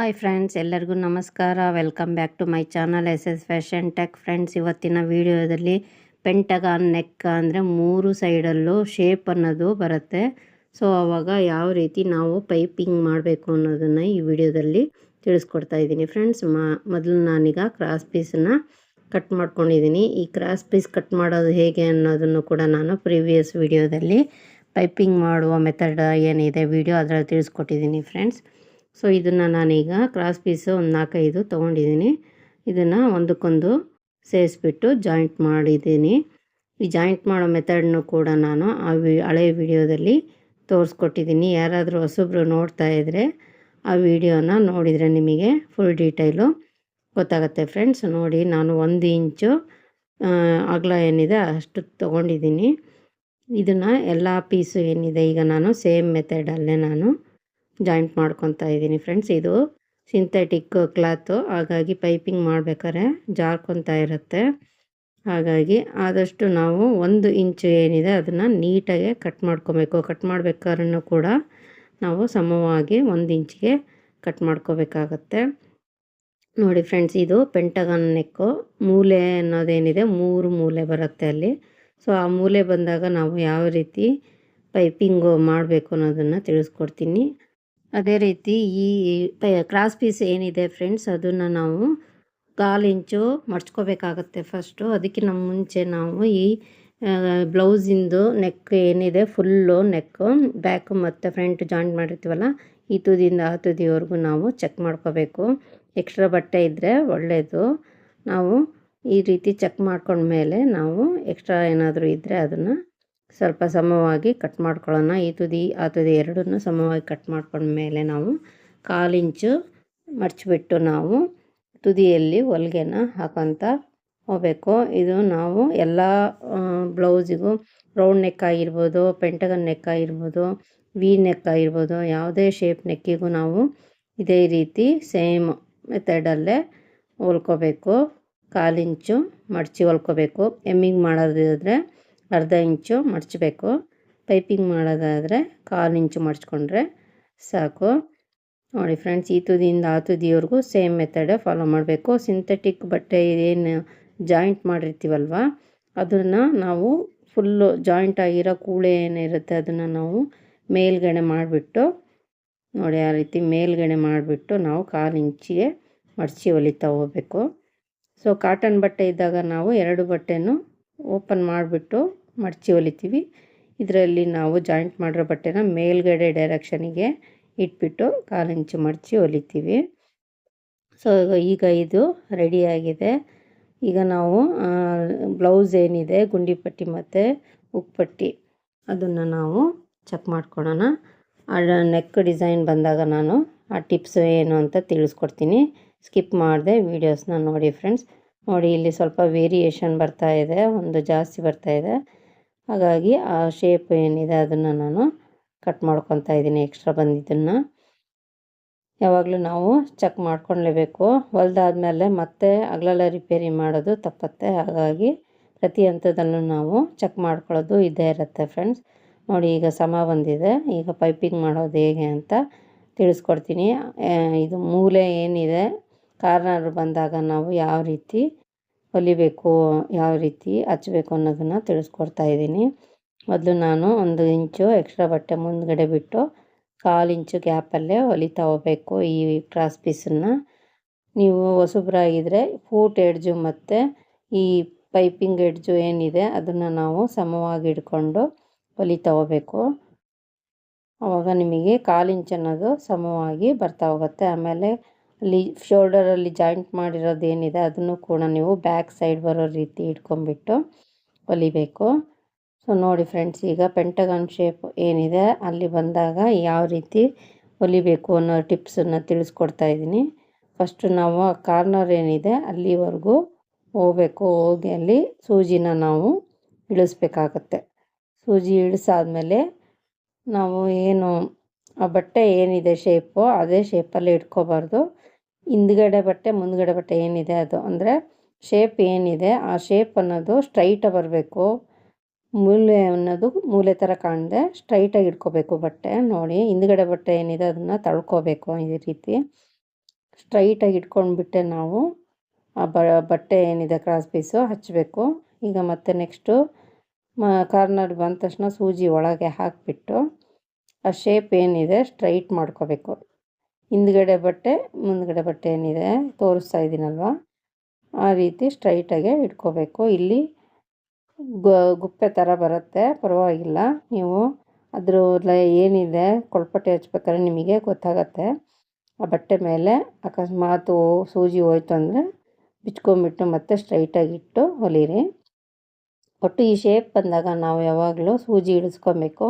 Hi friends, ಎಲ್ಲರಿಗೂ ನಮಸ್ಕಾರ. Welcome back to my channel. S S fashion tech friends, ಇವತ್ತಿನ ವಿಡಿಯೋದಲ್ಲಿ ಪೆಂಟಗಾನ್ ನೆಕ್ ಅಂದರೆ ಮೂರು ಸೈಡಲ್ಲೂ ಶೇಪ್ ಅನ್ನೋದು ಬರುತ್ತೆ. ಸೊ ಆವಾಗ ಯಾವ ರೀತಿ ನಾವು ಪೈಪಿಂಗ್ ಮಾಡಬೇಕು ಅನ್ನೋದನ್ನು ಈ ವಿಡಿಯೋದಲ್ಲಿ ತಿಳಿಸ್ಕೊಡ್ತಾ ಇದ್ದೀನಿ ಫ್ರೆಂಡ್ಸ್. ಮೊದಲು ನಾನೀಗ ಕ್ರಾಸ್ ಪೀಸನ್ನು ಕಟ್ ಮಾಡ್ಕೊಂಡಿದ್ದೀನಿ. ಈ ಕ್ರಾಸ್ ಪೀಸ್ ಕಟ್ ಮಾಡೋದು ಹೇಗೆ ಅನ್ನೋದನ್ನು ಕೂಡ ನಾನು ಪ್ರೀವಿಯಸ್ ವಿಡಿಯೋದಲ್ಲಿ ಪೈಪಿಂಗ್ ಮಾಡುವ ಮೆಥಡ್ ಏನಿದೆ ವಿಡಿಯೋ ಅದರಲ್ಲಿ ತಿಳಿಸ್ಕೊಟ್ಟಿದ್ದೀನಿ ಫ್ರೆಂಡ್ಸ್. ಸೊ ಇದನ್ನು ನಾನೀಗ ಕ್ರಾಸ್ ಪೀಸು ಒಂದು ನಾಲ್ಕೈದು ತೊಗೊಂಡಿದ್ದೀನಿ ಇದನ್ನು ಒಂದಕ್ಕೊಂದು ಸೇರಿಸ್ಬಿಟ್ಟು ಜಾಯಿಂಟ್ ಮಾಡಿದ್ದೀನಿ ಈ ಜಾಯಿಂಟ್ ಮಾಡೋ ಮೆಥಡ್ನು ಕೂಡ ನಾನು ಆ ವಿ, ಹಳೆ ವಿಡಿಯೋದಲ್ಲಿ ತೋರಿಸ್ಕೊಟ್ಟಿದ್ದೀನಿ ಯಾರಾದರೂ ಹೊಸಬ್ರು ನೋಡ್ತಾ ಇದ್ದರೆ ಆ ವಿಡಿಯೋನ ನೋಡಿದರೆ ನಿಮಗೆ ಫುಲ್ ಡೀಟೈಲು ಗೊತ್ತಾಗುತ್ತೆ ಫ್ರೆಂಡ್ಸ್ ನೋಡಿ, ನಾನು ಒಂದು ಇಂಚು ಅಗಲ ಏನಿದೆ ಅಷ್ಟು ತೊಗೊಂಡಿದ್ದೀನಿ ಇದನ್ನು ಎಲ್ಲ ಪೀಸು ಏನಿದೆ ಈಗ ನಾನು ಸೇಮ್ ಮೆಥಡಲ್ಲೇ ನಾನು ಜಾಯಿಂಟ್ ಮಾಡ್ಕೊತಾ ಇದ್ದೀನಿ ಫ್ರೆಂಡ್ಸ್ ಇದು ಸಿಂಥೆಟಿಕ್ ಕ್ಲಾತು ಹಾಗಾಗಿ ಪೈಪಿಂಗ್ ಮಾಡ್ಬೇಕಾದ್ರೆ ಜಾರ್ಕೊತಾ ಇರುತ್ತೆ. ಹಾಗಾಗಿ ಆದಷ್ಟು ನಾವು ಒಂದು ಇಂಚು ಏನಿದೆ ಅದನ್ನು ನೀಟಾಗಿ ಕಟ್ ಮಾಡ್ಕೊಬೇಕು. ಕಟ್ ಮಾಡ್ಬೇಕಾದ್ರೂ ಕೂಡ ನಾವು ಸಮವಾಗಿ ಒಂದು ಇಂಚಿಗೆ ಕಟ್ ಮಾಡ್ಕೋಬೇಕಾಗತ್ತೆ. ನೋಡಿ ಫ್ರೆಂಡ್ಸ್ ಇದು ಪೆಂಟಗನ್ ನೆಕ್ಕು ಮೂಲೆ ಅನ್ನೋದೇನಿದೆ, ಮೂರು ಮೂಲೆ ಬರುತ್ತೆ ಅಲ್ಲಿ. ಸೊ ಆ ಮೂಲೆ ಬಂದಾಗ ನಾವು ಯಾವ ರೀತಿ ಪೈಪಿಂಗು ಮಾಡಬೇಕು ಅನ್ನೋದನ್ನು ತಿಳಿಸ್ಕೊಡ್ತೀನಿ. ಅದೇ ರೀತಿ ಈ ಕ್ರಾಸ್ ಪೀಸ್ ಏನಿದೆ ಫ್ರೆಂಡ್ಸ್ ಅದನ್ನು ನಾವು ಕಾಲು ಇಂಚು ಮಡ್ಚ್ಕೋಬೇಕಾಗತ್ತೆ ಫಸ್ಟು ಅದಕ್ಕಿಂತ ಮುಂಚೆ ನಾವು ಈ ಬ್ಲೌಸಿಂದು ನೆಕ್ ಏನಿದೆ ಫುಲ್ಲು ನೆಕ್ಕು ಬ್ಯಾಕ್ ಮತ್ತು ಫ್ರಂಟ್ ಜಾಯಿಂಟ್ ಮಾಡಿರ್ತೀವಲ್ಲ ಈ ತುದಿಯಿಂದ ಆ ತುದಿವರೆಗೂ ನಾವು ಚೆಕ್ ಮಾಡ್ಕೋಬೇಕು. ಎಕ್ಸ್ಟ್ರಾ ಬಟ್ಟೆ ಇದ್ದರೆ ಒಳ್ಳೆಯದು ನಾವು ಈ ರೀತಿ ಚೆಕ್ ಮಾಡ್ಕೊಂಡ್ಮೇಲೆ ನಾವು ಎಕ್ಸ್ಟ್ರಾ ಏನಾದರೂ ಇದ್ದರೆ ಅದನ್ನು ಸ್ವಲ್ಪ ಸಮವಾಗಿ ಕಟ್ ಮಾಡ್ಕೊಳ್ಳೋಣ. ಈ ತುದಿ, ಆ ತುದಿ ಎರಡನ್ನು ಸಮವಾಗಿ ಕಟ್ ಮಾಡ್ಕೊಂಡ್ಮೇಲೆ ನಾವು ಕಾಲಿಂಚು ಮಡಚಿಬಿಟ್ಟು ನಾವು ತುದಿಯಲ್ಲಿ ಹೊಲಿಗೆನ ಹಾಕೊತ ಹೋಗಬೇಕು. ಇದು ನಾವು ಎಲ್ಲ ಬ್ಲೌಸಿಗೂ ರೌಂಡ್ ನೆಕ್ ಆಗಿರ್ಬೋದು, ಪೆಂಟಗನ್ ನೆಕ್ ಆಗಿರ್ಬೋದು ವಿ ನೆಕ್ ಆಗಿರ್ಬೋದು, ಯಾವುದೇ ಶೇಪ್ ನೆಕ್ಕಿಗೂ ನಾವು ಇದೇ ರೀತಿ ಸೇಮ್ ಮೆಥಡಲ್ಲೇ ಹೊಲ್ಕೋಬೇಕು. ಕಾಲಿಂಚು ಮಡಚಿ ಹೊಲ್ಕೋಬೇಕು. ಎಮ್ಮಿಂಗ್ ಮಾಡೋದಿದ್ರೆ ಅರ್ಧ ಇಂಚು ಮಡಚಬೇಕು. ಪೈಪಿಂಗ್ ಮಾಡೋದಾದರೆ ಕಾಲು ಇಂಚು ಮಡಚ್ಕೊಂಡ್ರೆ ಸಾಕು. ನೋಡಿ ಫ್ರೆಂಡ್ಸ್, ಈ ತುದಿಯಿಂದ ಆ ತುದಿವರೆಗೂ ಸೇಮ್ ಮೆಥಡ್ ಫಾಲೋ ಮಾಡಬೇಕು. ಸಿಂಥೆಟಿಕ್ ಬಟ್ಟೆ ಏನು ಜಾಯಿಂಟ್ ಮಾಡಿರ್ತೀವಲ್ವ, ಅದನ್ನು ನಾವು ಫುಲ್ಲು ಜಾಯಿಂಟ್ ಆಗಿರೋ ಕೂಳೆ ಏನಿರುತ್ತೆ ಅದನ್ನು ನಾವು ಮೇಲ್ಗಡೆ ಮಾಡಿಬಿಟ್ಟು, ನೋಡಿ ಆ ರೀತಿ ಮೇಲ್ಗಡೆ ಮಾಡಿಬಿಟ್ಟು ನಾವು ಕಾಲು ಇಂಚಿಗೆ ಮಡಚಿ ಹೊಲಿತಾ ಹೋಗಬೇಕು. ಸೊ, ಕಾಟನ್ ಬಟ್ಟೆ ಇದ್ದಾಗ ನಾವು ಎರಡು ಬಟ್ಟೆನೂ ಓಪನ್ ಮಾಡಿಬಿಟ್ಟು ಮಡಚಿ ಹೊಲಿತೀವಿ. ಇದರಲ್ಲಿ ನಾವು ಜಾಯಿಂಟ್ ಮಾಡಿರೋ ಬಟ್ಟೆನ ಮೇಲ್ಗಡೆ ಡೈರೆಕ್ಷನಿಗೆ ಇಟ್ಬಿಟ್ಟು ಕಾಲು ಇಂಚು ಮಡಚಿ ಹೊಲಿತೀವಿ. ಸೊ ಈಗ ಇದು ರೆಡಿಯಾಗಿದೆ ಈಗ ನಾವು ಬ್ಲೌಸ್ ಏನಿದೆ, ಗುಂಡಿ ಪಟ್ಟಿ ಮತ್ತು ಉಕ್ಪಟ್ಟಿ ಅದನ್ನು ನಾವು ಚೆಕ್ ಮಾಡ್ಕೊಳ್ಳೋಣ ನೆಕ್ ಡಿಸೈನ್ ಬಂದಾಗ ನಾನು ಆ ಟಿಪ್ಸ್ ಏನು ಅಂತ ತಿಳಿಸ್ಕೊಡ್ತೀನಿ. ಸ್ಕಿಪ್ ಮಾಡಿದೆ ವೀಡಿಯೋಸ್ನ ನೋಡಿ ಫ್ರೆಂಡ್ಸ್ ನೋಡಿ, ಇಲ್ಲಿ ಸ್ವಲ್ಪ ವೇರಿಯೇಷನ್ ಬರ್ತಾ ಇದೆ, ಒಂದು ಜಾಸ್ತಿ ಬರ್ತಾ ಇದೆ. ಹಾಗಾಗಿ ಆ ಶೇಪ್ ಏನಿದೆ ಅದನ್ನು ನಾನು ಕಟ್ ಮಾಡ್ಕೊತಾ ಇದ್ದೀನಿ ಎಕ್ಸ್ಟ್ರಾ ಬಂದಿದ್ದನ್ನು. ಯಾವಾಗಲೂ ನಾವು ಚೆಕ್ ಮಾಡ್ಕೊಳ್ಲೇಬೇಕು. ಹೊಲ್ದಾದ್ಮೇಲೆ ಮತ್ತೆ ಅಗಲೆಲ್ಲ ರಿಪೇರಿ ಮಾಡೋದು ತಪ್ಪತ್ತೆ. ಹಾಗಾಗಿ ಪ್ರತಿ ಹಂತದಲ್ಲೂ ನಾವು ಚೆಕ್ ಮಾಡ್ಕೊಳ್ಳೋದು ಇದೇ ಇರುತ್ತೆ ಫ್ರೆಂಡ್ಸ್ ನೋಡಿ ಈಗ ಸಮ ಬಂದಿದೆ. ಈಗ ಪೈಪಿಂಗ್ ಮಾಡೋದು ಹೇಗೆ ಅಂತ ತಿಳಿಸ್ಕೊಡ್ತೀನಿ. ಇದು ಮೂಲೆ ಏನಿದೆ? ಕಾರ್ನರ್ ಬಂದಾಗ ನಾವು ಯಾವ ರೀತಿ ಹೊಲಿಬೇಕು, ಯಾವ ರೀತಿ ಹಚ್ಬೇಕು ಅನ್ನೋದನ್ನು ತಿಳಿಸ್ಕೊಡ್ತಾ ಇದ್ದೀನಿ. ಮೊದಲು ನಾನು ಒಂದು ಇಂಚು ಎಕ್ಸ್ಟ್ರಾ ಬಟ್ಟೆ ಮುಂದ್ಗಡೆ ಬಿಟ್ಟು ಕಾಲು ಇಂಚು ಗ್ಯಾಪಲ್ಲೇ ಹೊಲಿತಾ ಹೋಗಬೇಕು ಈ ಕ್ರಾಸ್ ಪೀಸನ್ನು. ನೀವು ಹೊಸಬ್ರಾಗಿದ್ದರೆ ಫೂಟ್ ಎಡ್ಜು ಮತ್ತು ಈ ಪೈಪಿಂಗ್ ಎಡ್ಜು ಏನಿದೆ ಅದನ್ನು ನಾವು ಸಮವಾಗಿ ಹಿಡ್ಕೊಂಡು ಹೊಲಿತಾ ಹೋಗಬೇಕು. ಆವಾಗ ನಿಮಗೆ ಕಾಲು ಅನ್ನೋದು ಸಮವಾಗಿ ಬರ್ತಾ ಹೋಗುತ್ತೆ. ಆಮೇಲೆ ಅಲ್ಲಿ ಶೋಲ್ಡರಲ್ಲಿ ಜಾಯಿಂಟ್ ಮಾಡಿರೋದು ಏನಿದೆ ಅದನ್ನು ಕೂಡ ನೀವು ಬ್ಯಾಕ್ ಸೈಡ್ ಬರೋ ರೀತಿ ಇಟ್ಕೊಂಡ್ಬಿಟ್ಟು ಹೊಲಿಬೇಕು. ಸೊ ನೋಡಿ ಫ್ರೆಂಡ್ಸ್ ಈಗ ಪೆಂಟಗನ್ ಶೇಪ್ ಏನಿದೆ ಅಲ್ಲಿ ಬಂದಾಗ ಯಾವ ರೀತಿ ಹೊಲಿಬೇಕು ಅನ್ನೋ ಟಿಪ್ಸನ್ನು ತಿಳಿಸ್ಕೊಡ್ತಾ ಇದ್ದೀನಿ. ಫಸ್ಟು ನಾವು ಕಾರ್ನರ್ ಏನಿದೆ ಅಲ್ಲಿವರೆಗೂ ಹೋಗ್ಬೇಕು. ಹೋಗಿ ಅಲ್ಲಿ ಸೂಜಿನ ನಾವು ಇಳಿಸ್ಬೇಕಾಗತ್ತೆ. ಸೂಜಿ ಇಳಿಸಾದ್ಮೇಲೆ ನಾವು ಏನು ಆ ಬಟ್ಟೆ ಏನಿದೆ ಶೇಪು ಅದೇ ಶೇಪಲ್ಲಿ ಇಟ್ಕೋಬಾರ್ದು. ಹಿಂದ್ಗಡೆ ಬಟ್ಟೆ, ಮುಂದ್ಗಡೆ ಬಟ್ಟೆ ಏನಿದೆ ಅದು? ಅಂದರೆ ಶೇಪ್ ಏನಿದೆ, ಆ ಶೇಪ್ ಅನ್ನೋದು ಸ್ಟ್ರೈಟಾಗಿ ಬರಬೇಕು. ಮೂಲೆ ಅನ್ನೋದು ಮೂಲೆ ಥರ ಕಾಣದೆ ಸ್ಟ್ರೈಟಾಗಿ ಇಟ್ಕೋಬೇಕು ಬಟ್ಟೆ. ನೋಡಿ, ಹಿಂದ್ಗಡೆ ಬಟ್ಟೆ ಏನಿದೆ ಅದನ್ನು ತಳ್ಕೋಬೇಕು ಈ ರೀತಿ. ಸ್ಟ್ರೈಟಾಗಿ ಇಟ್ಕೊಂಡ್ಬಿಟ್ಟೆ ನಾವು ಆ ಬಟ್ಟೆ ಏನಿದೆ ಕ್ರಾಸ್ ಪೀಸು ಹಚ್ಚಬೇಕು ಈಗ ಮತ್ತೆ ನೆಕ್ಸ್ಟು ಕಾರ್ನರ್ ಬಂದ ತಕ್ಷಣ ಸೂಜಿ ಒಳಗೆ ಹಾಕಿಬಿಟ್ಟು ಆ ಶೇಪ್ ಏನಿದೆ ಸ್ಟ್ರೈಟ್ ಮಾಡ್ಕೋಬೇಕು. ಹಿಂದ್ಗಡೆ ಬಟ್ಟೆ, ಮುಂದ್ಗಡೆ ಬಟ್ಟೆ ಏನಿದೆ ತೋರಿಸ್ತಾ ಇದ್ದೀನಲ್ವ? ಆ ರೀತಿ ಸ್ಟ್ರೈಟಾಗೆ ಇಟ್ಕೋಬೇಕು. ಇಲ್ಲಿ ಗುಪ್ಪೆ ಥರ ಬರುತ್ತೆ. ಪರವಾಗಿಲ್ಲ. ನೀವು ಅದ್ರ ಏನಿದೆ ಕೊಳ್ಪಟ್ಟೆ ಹಚ್ಬೇಕಾದ್ರೆ ನಿಮಗೆ ಗೊತ್ತಾಗತ್ತೆ. ಆ ಬಟ್ಟೆ ಮೇಲೆ ಅಕಸ್ಮಾತ್ ಸೂಜಿ ಹೋಯ್ತು ಅಂದರೆ ಬಿಚ್ಕೊಂಬಿಟ್ಟು ಮತ್ತೆ ಸ್ಟ್ರೈಟಾಗಿ ಇಟ್ಟು ಹೊಲೀರಿ. ಒಟ್ಟು ಈ ಶೇಪ್ ಬಂದಾಗ ನಾವು ಯಾವಾಗಲೂ ಸೂಜಿ ಇಳಿಸ್ಕೊಬೇಕು.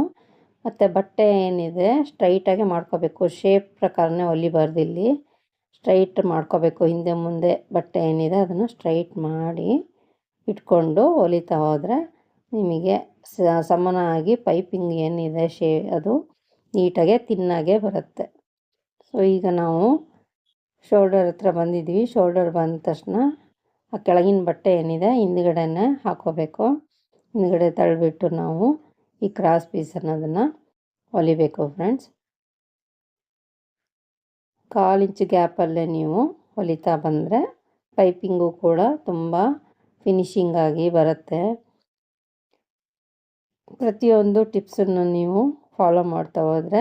ಮತ್ತು ಬಟ್ಟೆ ಏನಿದೆ ಸ್ಟ್ರೈಟಾಗೆ ಮಾಡ್ಕೋಬೇಕು. ಶೇಪ್ ಪ್ರಕಾರನೇ ಹೊಲಿಬಾರ್ದು ಇಲ್ಲಿ ಸ್ಟ್ರೈಟ್ ಮಾಡ್ಕೋಬೇಕು. ಹಿಂದೆ ಮುಂದೆ ಬಟ್ಟೆ ಏನಿದೆ ಅದನ್ನು ಸ್ಟ್ರೈಟ್ ಮಾಡಿ ಇಟ್ಕೊಂಡು ಹೊಲಿತಾ ಹೋದರೆ ನಿಮಗೆ ಸಮನಾಗಿ ಪೈಪಿಂಗ್ ಏನಿದೆ ಶೇ, ಅದು ನೀಟಾಗೆ ತಿನ್ನಾಗೆ ಬರುತ್ತೆ. ಸೊ ಈಗ ನಾವು ಶೋಲ್ಡರ್ ಹತ್ರ ಬಂದಿದ್ವಿ ಶೋಲ್ಡರ್ ಬಂದ ತಕ್ಷಣ ಆ ಕೆಳಗಿನ ಬಟ್ಟೆ ಏನಿದೆ ಹಿಂದ್ಗಡೆನೇ ಹಾಕೋಬೇಕು. ಹಿಂದ್ಗಡೆ ತಳ್ಳಿಬಿಟ್ಟು ನಾವು ಈ ಕ್ರಾಸ್ ಪೀಸ್ ಅನ್ನೋದನ್ನು ಹೊಲಿಬೇಕು ಫ್ರೆಂಡ್ಸ್ ಕಾಲು ಇಂಚು ಗ್ಯಾಪಲ್ಲೇ ನೀವು ಹೊಲಿತಾ ಬಂದರೆ ಪೈಪಿಂಗು ಕೂಡ ತುಂಬ ಫಿನಿಶಿಂಗ್ ಆಗಿ ಬರುತ್ತೆ. ಪ್ರತಿಯೊಂದು ಟಿಪ್ಸನ್ನು ನೀವು ಫಾಲೋ ಮಾಡ್ತಾ ಹೋದರೆ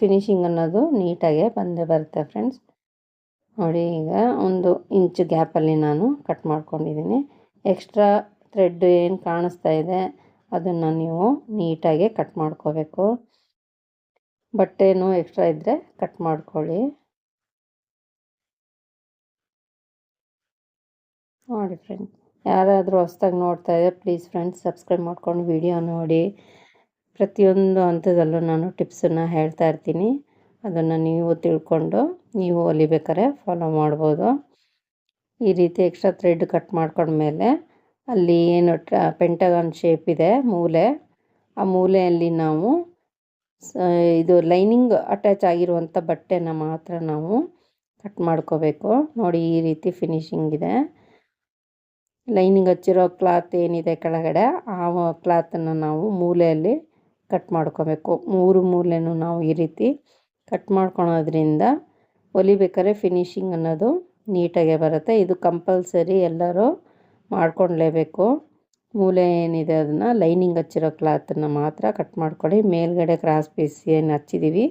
ಫಿನಿಶಿಂಗ್ ಅನ್ನೋದು ನೀಟಾಗೆ ಬಂದೇ ಬರುತ್ತೆ ಫ್ರೆಂಡ್ಸ್ ನೋಡಿ ಈಗ ಒಂದು ಇಂಚು ಗ್ಯಾಪಲ್ಲಿ ನಾನು ಕಟ್ ಮಾಡ್ಕೊಂಡಿದ್ದೀನಿ. ಎಕ್ಸ್ಟ್ರಾ ಥ್ರೆಡ್ ಏನು ಕಾಣಿಸ್ತಾ ಇದೆ? ಅದನ್ನು ನೀವು ನೀಟಾಗಿ ಕಟ್ ಮಾಡ್ಕೋಬೇಕು. ಬಟ್ಟೆನೂ ಎಕ್ಸ್ಟ್ರಾ ಇದ್ದರೆ ಕಟ್ ಮಾಡ್ಕೊಳ್ಳಿ. ನೋಡಿ ಫ್ರೆಂಡ್ಸ್ ಯಾರಾದರೂ ಹೊಸ್ದಾಗಿ ನೋಡ್ತಾ ಇದ್ದರೆ ಪ್ಲೀಸ್ ಫ್ರೆಂಡ್ಸ್ ಸಬ್ಸ್ಕ್ರೈಬ್ ಮಾಡ್ಕೊಂಡು ವಿಡಿಯೋ ನೋಡಿ. ಪ್ರತಿಯೊಂದು ಹಂತದಲ್ಲೂ ನಾನು ಟಿಪ್ಸನ್ನು ಹೇಳ್ತಾ ಇರ್ತೀನಿ. ಅದನ್ನು ನೀವು ತಿಳ್ಕೊಂಡು ನೀವು ಹೊಲಿಬೇಕಾರೆ ಫಾಲೋ ಮಾಡ್ಬೋದು. ಈ ರೀತಿ ಎಕ್ಸ್ಟ್ರಾ ಥ್ರೆಡ್ ಕಟ್ ಮಾಡ್ಕೊಂಡ್ಮೇಲೆ ಅಲ್ಲಿ ಏನು ಪೆಂಟಗಾನ್ ಶೇಪ್ ಇದೆ, ಮೂಲೆ. ಆ ಮೂಲೆಯಲ್ಲಿ ನಾವು ಇದು ಲೈನಿಂಗ್ ಅಟ್ಯಾಚ್ ಆಗಿರುವಂಥ ಬಟ್ಟೆನ ಮಾತ್ರ ನಾವು ಕಟ್ ಮಾಡ್ಕೋಬೇಕು. ನೋಡಿ ಈ ರೀತಿ ಫಿನಿಶಿಂಗ್ ಇದೆ. ಲೈನಿಂಗ್ ಹಚ್ಚಿರೋ ಕ್ಲಾತ್ ಏನಿದೆ ಕೆಳಗಡೆ, ಆ ಕ್ಲಾತನ್ನು ನಾವು ಮೂಲೆಯಲ್ಲಿ ಕಟ್ ಮಾಡ್ಕೋಬೇಕು. ಮೂರು ಮೂಲೆನೂ ನಾವು ಈ ರೀತಿ ಕಟ್ ಮಾಡ್ಕೊಳೋದ್ರಿಂದ ಹೊಲಿಬೇಕಾದ್ರೆ ಫಿನಿಶಿಂಗ್ ಅನ್ನೋದು ನೀಟಾಗೇ ಬರುತ್ತೆ. ಇದು ಕಂಪಲ್ಸರಿ ಎಲ್ಲರೂ ಮಾಡ್ಕೊಳ್ಲೇಬೇಕು ಮೂಲೆ ಏನಿದೆ ಅದನ್ನು ಲೈನಿಂಗ್ ಹಚ್ಚಿರೋ ಕ್ಲಾತನ್ನು ಮಾತ್ರ ಕಟ್ ಮಾಡ್ಕೊಳ್ಳಿ. ಮೇಲ್ಗಡೆ ಕ್ರಾಸ್ ಪೀಸ್ ಏನು ಹಚ್ಚಿದ್ದೀವಿ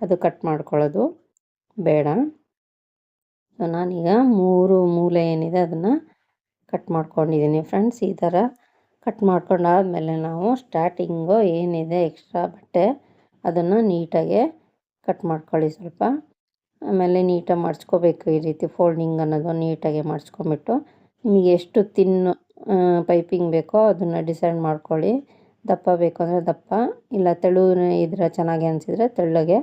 ಅದು ಕಟ್ ಮಾಡ್ಕೊಳ್ಳೋದು. ಬೇಡ. ಸೊ ನಾನೀಗ ಮೂರು ಮೂಲೆ ಏನಿದೆ ಅದನ್ನು ಕಟ್ ಮಾಡ್ಕೊಂಡಿದ್ದೀನಿ ಫ್ರೆಂಡ್ಸ್ ಈ ಥರ ಕಟ್ ಮಾಡ್ಕೊಂಡಾದಮೇಲೆ ನಾವು ಸ್ಟಾರ್ಟಿಂಗು ಏನಿದೆ ಎಕ್ಸ್ಟ್ರಾ ಬಟ್ಟೆ ಅದನ್ನು ನೀಟಾಗೆ ಕಟ್ ಮಾಡ್ಕೊಳ್ಳಿ ಸ್ವಲ್ಪ. ಆಮೇಲೆ ನೀಟಾಗಿ ಮಡ್ಚ್ಕೋಬೇಕು ಈ ರೀತಿ ಫೋಲ್ಡಿಂಗ್ ಅನ್ನೋದು ನೀಟಾಗೆ ಮಡ್ಚ್ಕೊಂಬಿಟ್ಟು ನಿಮಗೆ ಎಷ್ಟು ತಿನ್ನು ಪೈಪಿಂಗ್ ಬೇಕೋ ಅದನ್ನು ಡಿಸೈಡ್ ಮಾಡ್ಕೊಳ್ಳಿ. ದಪ್ಪ ಬೇಕು ಅಂದರೆ ದಪ್ಪ, ಇಲ್ಲ ತೆಳು ಇದ್ರೆ ಚೆನ್ನಾಗಿ ಅನಿಸಿದ್ರೆ ತೆಳ್ಳಗೆ.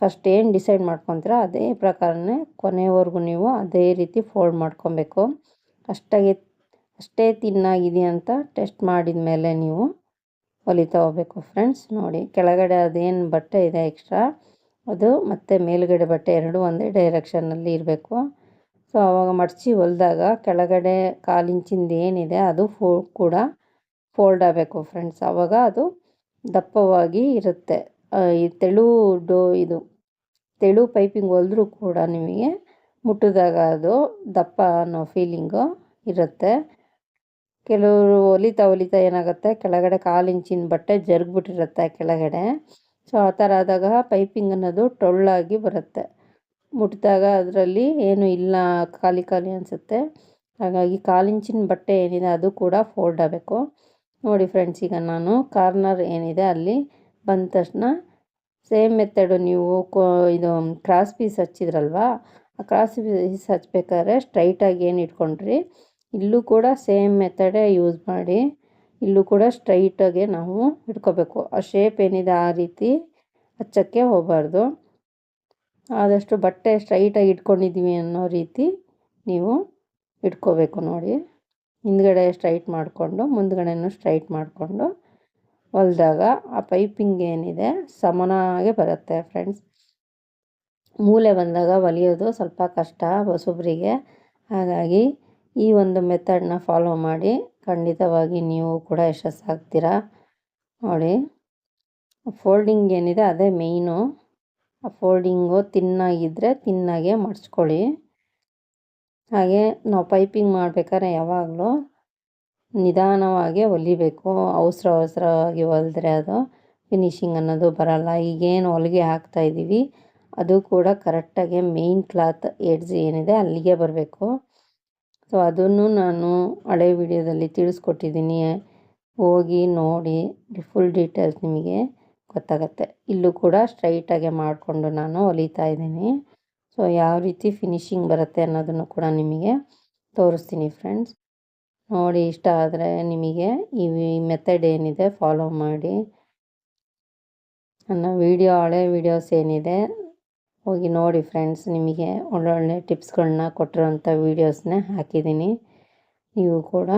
ಫಸ್ಟ್ ಏನು ಡಿಸೈಡ್ ಮಾಡ್ಕೊತೀರ ಅದೇ ಪ್ರಕಾರನೇ ಕೊನೆವರೆಗೂ ನೀವು ಅದೇ ರೀತಿ ಫೋಲ್ಡ್ ಮಾಡ್ಕೊಬೇಕು. ಅಷ್ಟಾಗಿ, ಅಷ್ಟೇ ತಿನ್ನಾಗಿದೆ ಅಂತ ಟೆಸ್ಟ್ ಮಾಡಿದ ಮೇಲೆ ನೀವು ಹೊಲಿತಾ ಹೋಗ್ಬೇಕು ಫ್ರೆಂಡ್ಸ್. ನೋಡಿ, ಕೆಳಗಡೆ ಅದೇನು ಬಟ್ಟೆ ಇದೆ ಎಕ್ಸ್ಟ್ರಾ, ಅದು ಮತ್ತು ಮೇಲುಗಡೆ ಬಟ್ಟೆ ಎರಡೂ ಒಂದೇ ಡೈರೆಕ್ಷನ್ನಲ್ಲಿ ಇರಬೇಕು. ಸೊ, ಅವಾಗ ಮಡಚಿ ಹೊಲಿದಾಗ ಕೆಳಗಡೆ ಕಾಲಿಂಚಿಂದ ಏನಿದೆ ಅದು ಫೋ, ಕೂಡ ಫೋಲ್ಡ್ ಆಗಬೇಕು ಫ್ರೆಂಡ್ಸ್. ಆವಾಗ ಅದು ದಪ್ಪವಾಗಿ ಇರುತ್ತೆ. ಈ ತೆಳು ಡೋ, ಇದು ತೆಳು ಪೈಪಿಂಗ್ ಹೊಲಿದ್ರೂ ಕೂಡ ನಿಮಗೆ ಮುಟ್ಟಿದಾಗ ಅದು ದಪ್ಪ ಅನ್ನೋ ಫೀಲಿಂಗು ಇರುತ್ತೆ. ಕೆಲವರು ಹೊಲಿತಾ ಹೊಲಿತಾ ಏನಾಗುತ್ತೆ, ಕೆಳಗಡೆ ಕಾಲು ಇಂಚಿನ ಬಟ್ಟೆ ಜರುಗ್ಬಿಟ್ಟಿರುತ್ತೆ ಕೆಳಗಡೆ. ಸೊ, ಆ ಥರ ಆದಾಗ ಪೈಪಿಂಗ್ ಅನ್ನೋದು ಟೊಳ್ಳಾಗಿ ಬರುತ್ತೆ. ಮುಟ್ಟಿದಾಗ ಅದರಲ್ಲಿ ಏನು ಇಲ್ಲ, ಖಾಲಿ ಖಾಲಿ ಅನಿಸುತ್ತೆ. ಹಾಗಾಗಿ ಕಾಲಿಂಚಿನ ಬಟ್ಟೆ ಏನಿದೆ ಅದು ಕೂಡ ಫೋಲ್ಡ್ ಆಗಬೇಕು. ನೋಡಿ ಫ್ರೆಂಡ್ಸ್ ಈಗ ನಾನು ಕಾರ್ನರ್ ಏನಿದೆ ಅಲ್ಲಿ ಬಂದ ತಕ್ಷಣ ಸೇಮ್ ಮೆಥಡು ನೀವು ಇದು ಕ್ರಾಸ್ ಪೀಸ್ ಹಚ್ಚಿದ್ರಲ್ವಾ, ಆ ಕ್ರಾಸ್ ಪೀಸ್ ಹಚ್ಬೇಕಾದ್ರೆ ಸ್ಟ್ರೈಟಾಗಿ ಏನು ಇಟ್ಕೊಂಡ್ರಿ, ಇಲ್ಲೂ ಕೂಡ ಸೇಮ್ ಮೆಥಡೇ ಯೂಸ್ ಮಾಡಿ, ಇಲ್ಲೂ ಕೂಡ ಸ್ಟ್ರೈಟಾಗೆ ನಾವು ಇಟ್ಕೋಬೇಕು. ಆ ಶೇಪ್ ಏನಿದೆ ಆ ರೀತಿ ಹಚ್ಚೋಕ್ಕೆ ಹೋಗಬಾರ್ದು. ಆದಷ್ಟು ಬಟ್ಟೆ ಸ್ಟ್ರೈಟಾಗಿ ಇಟ್ಕೊಂಡಿದ್ದೀವಿ ಅನ್ನೋ ರೀತಿ ನೀವು ಇಟ್ಕೋಬೇಕು ನೋಡಿ. ಹಿಂದ್ಗಡೆ ಸ್ಟ್ರೈಟ್ ಮಾಡಿಕೊಂಡು, ಮುಂದ್ಗಡೆನೂ ಸ್ಟ್ರೈಟ್ ಮಾಡಿಕೊಂಡು ಹೊಲಿದಾಗ ಆ ಪೈಪಿಂಗ್ ಏನಿದೆ ಸಮನಾಗೆ ಬರುತ್ತೆ ಫ್ರೆಂಡ್ಸ್ ಮೂಲೆ ಬಂದಾಗ ಹೊಲಿಯೋದು ಸ್ವಲ್ಪ ಕಷ್ಟ ಹೊಸಬ್ರಿಗೆ. ಹಾಗಾಗಿ ಈ ಒಂದು ಮೆಥಡನ್ನ ಫಾಲೋ ಮಾಡಿ ಖಂಡಿತವಾಗಿ ನೀವು ಕೂಡ ಯಶಸ್ಸಾಗ್ತೀರಾ ನೋಡಿ. ಫೋಲ್ಡಿಂಗ್ ಏನಿದೆ ಅದೇ ಮೇಯ್ನು ಫೋಲ್ಡಿಂಗು ತಿನ್ನಾಗಿದ್ದರೆ ತಿನ್ನಾಗೆ ಮಡ್ಚ್ಕೊಳ್ಳಿ ಹಾಗೆ ನಾವು ಪೈಪಿಂಗ್ ಮಾಡ್ಬೇಕಾದ್ರೆ ಯಾವಾಗಲೂ ನಿಧಾನವಾಗಿ ಹೊಲಿಬೇಕು. ಅವಸರ ಅವಸರವಾಗಿ ಹೊಲಿದ್ರೆ ಅದು ಫಿನಿಶಿಂಗ್ ಅನ್ನೋದು ಬರಲ್ಲ. ಈಗೇನು ಹೊಲಿಗೆ ಹಾಕ್ತಾ ಇದ್ದೀವಿ, ಅದು ಕೂಡ ಕರೆಕ್ಟಾಗಿ ಮೇಯ್ನ್ ಕ್ಲಾತ್ ಎಡ್ಜ್ ಏನಿದೆ ಅಲ್ಲಿಗೆ ಬರಬೇಕು. ಸೊ, ಅದನ್ನು ನಾನು ಹಳೆ ವಿಡಿಯೋದಲ್ಲಿ ತಿಳಿಸ್ಕೊಟ್ಟಿದ್ದೀನಿ. ಹೋಗಿ ನೋಡಿ, ಫುಲ್ ಡೀಟೇಲ್ಸ್ ನಿಮಗೆ. ಗೊತ್ತಾಗತ್ತೆ. ಇಲ್ಲೂ ಕೂಡ ಸ್ಟ್ರೈಟಾಗೆ ಮಾಡಿಕೊಂಡು ನಾನು ಹೊಲಿತಾ ಇದ್ದೀನಿ. ಸೊ ಯಾವ ರೀತಿ ಫಿನಿಶಿಂಗ್ ಬರುತ್ತೆ ಅನ್ನೋದನ್ನು ಕೂಡ ನಿಮಗೆ ತೋರಿಸ್ತೀನಿ ಫ್ರೆಂಡ್ಸ್ ನೋಡಿ, ಇಷ್ಟ ಆದರೆ ನಿಮಗೆ ಈ ಮೆಥಡ್ ಏನಿದೆ ಫಾಲೋ ಮಾಡಿ. ನನ್ನ ವಿಡಿಯೋ ಹಳೆ ವಿಡಿಯೋಸ್ ಏನಿದೆ, ಹೋಗಿ ನೋಡಿ ಫ್ರೆಂಡ್ಸ್ ನಿಮಗೆ ಒಳ್ಳೊಳ್ಳೆ ಟಿಪ್ಸ್ಗಳನ್ನ ಕೊಟ್ಟಿರೋಂಥ ವೀಡಿಯೋಸ್ನೇ ಹಾಕಿದ್ದೀನಿ. ನೀವು ಕೂಡ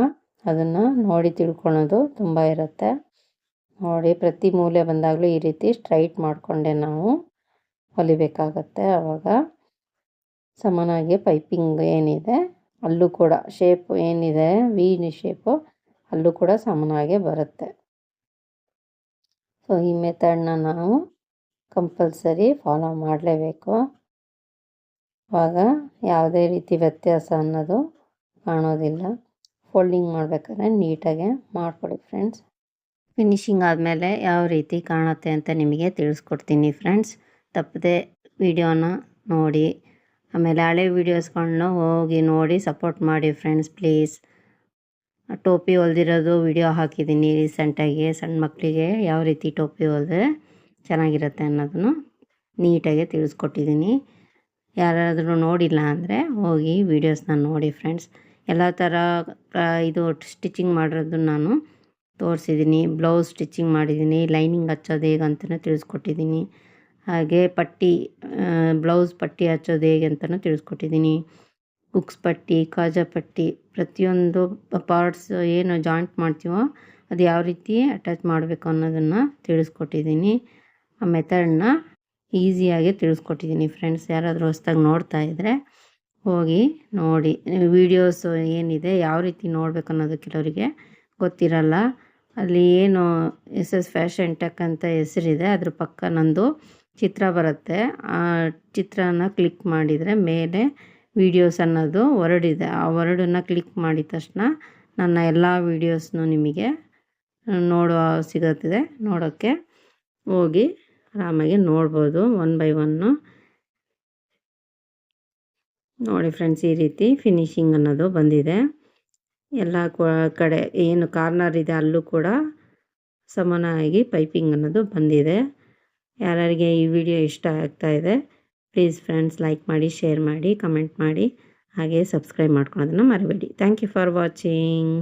ಅದನ್ನು ನೋಡಿ ತಿಳ್ಕೊಳೋದು ತುಂಬ ಇರುತ್ತೆ. ನೋಡಿ, ಪ್ರತಿ ಮೂಲೆ ಬಂದಾಗಲೂ ಈ ರೀತಿ ಸ್ಟ್ರೈಟ್ ಮಾಡಿಕೊಂಡೆ ನಾವು. ಹೊಲಿಬೇಕಾಗತ್ತೆ ಆವಾಗ ಸಮನಾಗಿ ಪೈಪಿಂಗ್ ಏನಿದೆ, ಅಲ್ಲೂ ಕೂಡ ಶೇಪ್ ಏನಿದೆ ವಿ ಶೇಪು ಅಲ್ಲೂ ಕೂಡ ಸಮನಾಗೆ ಬರುತ್ತೆ. ಸೊ ಈ ಮೆಥಡ್ನ ನಾವು ಕಂಪಲ್ಸರಿ ಫಾಲೋ ಮಾಡಲೇಬೇಕು. ಆವಾಗ ಯಾವುದೇ ರೀತಿ ವ್ಯತ್ಯಾಸ ಅನ್ನೋದು ಕಾಣೋದಿಲ್ಲ. ಫೋಲ್ಡಿಂಗ್ ಮಾಡಬೇಕಾದ್ರೆ ನೀಟಾಗೆ ಮಾಡಿಕೊಡಿ ಫ್ರೆಂಡ್ಸ್ ಫಿನಿಶಿಂಗ್ ಆದಮೇಲೆ ಯಾವ ರೀತಿ ಕಾಣುತ್ತೆ ಅಂತ ನಿಮಗೆ ತಿಳಿಸ್ಕೊಡ್ತೀನಿ ಫ್ರೆಂಡ್ಸ್ ತಪ್ಪದೆ ವಿಡಿಯೋನ ನೋಡಿ, ಆಮೇಲೆ ಹಳೆ ವೀಡಿಯೋಸ್ಗಳನ್ನ ಹೋಗಿ ನೋಡಿ ಸಪೋರ್ಟ್ ಮಾಡಿ ಫ್ರೆಂಡ್ಸ್ ಪ್ಲೀಸ್ ಟೋಪಿ ಹೊಲ್ದಿರೋದು ವಿಡಿಯೋ ಹಾಕಿದ್ದೀನಿ ರೀಸೆಂಟಾಗಿ ಸಣ್ಣ ಮಕ್ಕಳಿಗೆ ಯಾವ ರೀತಿ ಟೋಪಿ ಹೊಲಿದ್ರೆ ಚೆನ್ನಾಗಿರುತ್ತೆ ಅನ್ನೋದನ್ನು ನೀಟಾಗಿ ತಿಳಿಸ್ಕೊಟ್ಟಿದ್ದೀನಿ. ಯಾರಾದರೂ ನೋಡಿಲ್ಲ ಅಂದರೆ ಹೋಗಿ ವೀಡಿಯೋಸ್ನ ನೋಡಿ ಫ್ರೆಂಡ್ಸ್ ಎಲ್ಲ ಥರ ಇದು ಸ್ಟಿಚಿಂಗ್ ಮಾಡಿರೋದು ನಾನು ತೋರಿಸಿದ್ದೀನಿ ಬ್ಲೌಸ್ ಸ್ಟಿಚಿಂಗ್ ಮಾಡಿದ್ದೀನಿ ಲೈನಿಂಗ್ ಹಚ್ಚೋದು ಹೇಗೆ ಅಂತಲೂ ತಿಳಿಸ್ಕೊಟ್ಟಿದ್ದೀನಿ ಹಾಗೆ ಪಟ್ಟಿ ಬ್ಲೌಸ್ ಪಟ್ಟಿ ಹಚ್ಚೋದು ಹೇಗೆ ಅಂತಲೂ ತಿಳಿಸ್ಕೊಟ್ಟಿದ್ದೀನಿ ಹುಕ್ಸ್ ಪಟ್ಟಿ, ಕಾಜಾ ಪಟ್ಟಿ, ಪ್ರತಿಯೊಂದು ಪಾರ್ಟ್ಸ್ ಏನು ಜಾಯಿಂಟ್ ಮಾಡ್ತೀವೋ ಅದು ಯಾವ ರೀತಿ ಅಟ್ಯಾಚ್ ಮಾಡಬೇಕು ಅನ್ನೋದನ್ನು ತಿಳಿಸ್ಕೊಟ್ಟಿದ್ದೀನಿ ಆ ಮೆಥಡನ್ನ ಈಸಿಯಾಗಿ ತಿಳಿಸ್ಕೊಟ್ಟಿದ್ದೀನಿ ಫ್ರೆಂಡ್ಸ್ ಯಾರಾದರೂ ಹೊಸ್ದಾಗಿ ನೋಡ್ತಾ ಇದ್ದರೆ ಹೋಗಿ ನೋಡಿ. ವೀಡಿಯೋಸ್ ಏನಿದೆ ಯಾವ ರೀತಿ ನೋಡಬೇಕು ಅನ್ನೋದು ಕೆಲವರಿಗೆ ಗೊತ್ತಿರಲ್ಲ. ಅಲ್ಲಿ ಏನು ಎಸ್ ಎಸ್ ಫ್ಯಾಷನ್ ಟೆಕ್ ಅಂತ ಹೆಸರಿದೆ. ಅದ್ರ ಪಕ್ಕ ನಂದು ಚಿತ್ರ ಬರುತ್ತೆ. ಆ ಚಿತ್ರನ ಕ್ಲಿಕ್ ಮಾಡಿದರೆ ಮೇಲೆ ವೀಡಿಯೋಸ್ ಅನ್ನೋದು ವರ್ಡಿದೆ. ಆ ವರ್ಡನ್ನು ಕ್ಲಿಕ್ ಮಾಡಿದ ತಕ್ಷಣ ನನ್ನ ಎಲ್ಲ ವೀಡಿಯೋಸ್ನು ನಿಮಗೆ ನೋಡುವ ಸಿಗುತ್ತಿದೆ. ನೋಡೋಕ್ಕೆ ಹೋಗಿ ಆರಾಮಾಗಿ ನೋಡ್ಬೋದು ಒನ್ ಬೈ ಒನ್ನು. ನೋಡಿ ಫ್ರೆಂಡ್ಸ್, ಈ ರೀತಿ ಫಿನಿಶಿಂಗ್ ಅನ್ನೋದು ಬಂದಿದೆ. ಎಲ್ಲ ಕಡೆ ಏನು ಕಾರ್ನರ್ ಇದೆ ಅಲ್ಲೂ ಕೂಡ ಸಮನಾಗಿ ಪೈಪಿಂಗ್ ಅನ್ನೋದು ಬಂದಿದೆ. ಯಾರ್ಯಾರಿಗೆ ಈ ವಿಡಿಯೋ ಇಷ್ಟ ಆಗ್ತಾ ಇದೆ, ಪ್ಲೀಸ್ ಫ್ರೆಂಡ್ಸ್ ಲೈಕ್ ಮಾಡಿ, ಶೇರ್ ಮಾಡಿ, ಕಮೆಂಟ್ ಮಾಡಿ ಹಾಗೆ ಸಬ್ಸ್ಕ್ರೈಬ್ ಮಾಡ್ಕೊಳೋದನ್ನು ಮರಿಬೇಡಿ. Thank you for watching.